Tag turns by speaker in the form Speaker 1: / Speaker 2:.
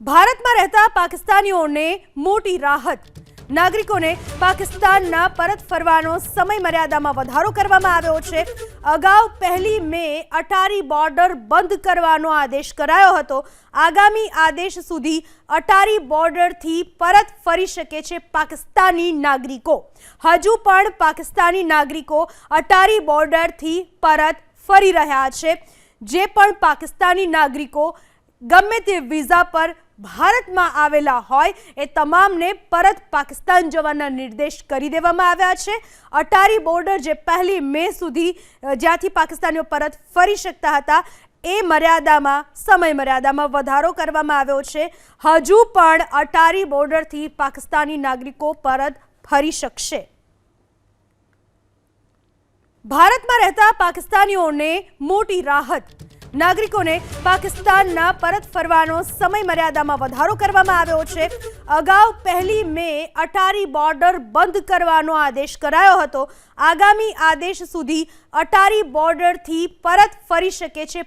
Speaker 1: ભારતમાં રહેતા પાકિસ્તાનીઓને મોટી રાહત. નાગરિકોને પાકિસ્તાનના પરત ફરવાનો સમય મર્યાદામાં વધારો કરવામાં આવ્યો છે. અગાઉ પહેલી મે અટારી બોર્ડર બંધ કરવાનો આદેશ કરાયો હતો. આગામી આદેશ સુધી અટારી બોર્ડરથી પરત ફરી શકે છે પાકિસ્તાની નાગરિકો. હજુ પણ પાકિસ્તાની નાગરિકો અટારી બોર્ડરથી પરત ફરી રહ્યા છે. જે પણ પાકિસ્તાની નાગરિકો ગમે તે વિઝા પર ભારતમાં આવેલા હોય એ તમામને પરત પાકિસ્તાન જવાના નિર્દેશ કરી દેવામાં આવ્યા છે. અટારી બોર્ડર જે પહેલી મે સુધી જ્યાંથી પાકિસ્તાનીઓ પરત ફરી શકતા હતા, એ મર્યાદામાં, સમય મર્યાદામાં વધારો કરવામાં આવ્યો છે. હજુ પણ અટારી બોર્ડરથી પાકિસ્તાની નાગરિકો પરત ફરી શકશે. ભારતમાં રહેતા પાકિસ્તાનીઓને મોટી રાહત નાગરિકોને પાકિસ્તાનના પરત ફરવાનો સમય મર્યાદામાં વધારો કરવામાં આવ્યો છે. અગાઉ પહેલી મે અટારી બોર્ડર બંધ કરવાનો આદેશ કરાયો હતો. આગામી આદેશ સુધી અટારી બોર્ડરથી પરત ફરી શકે છે.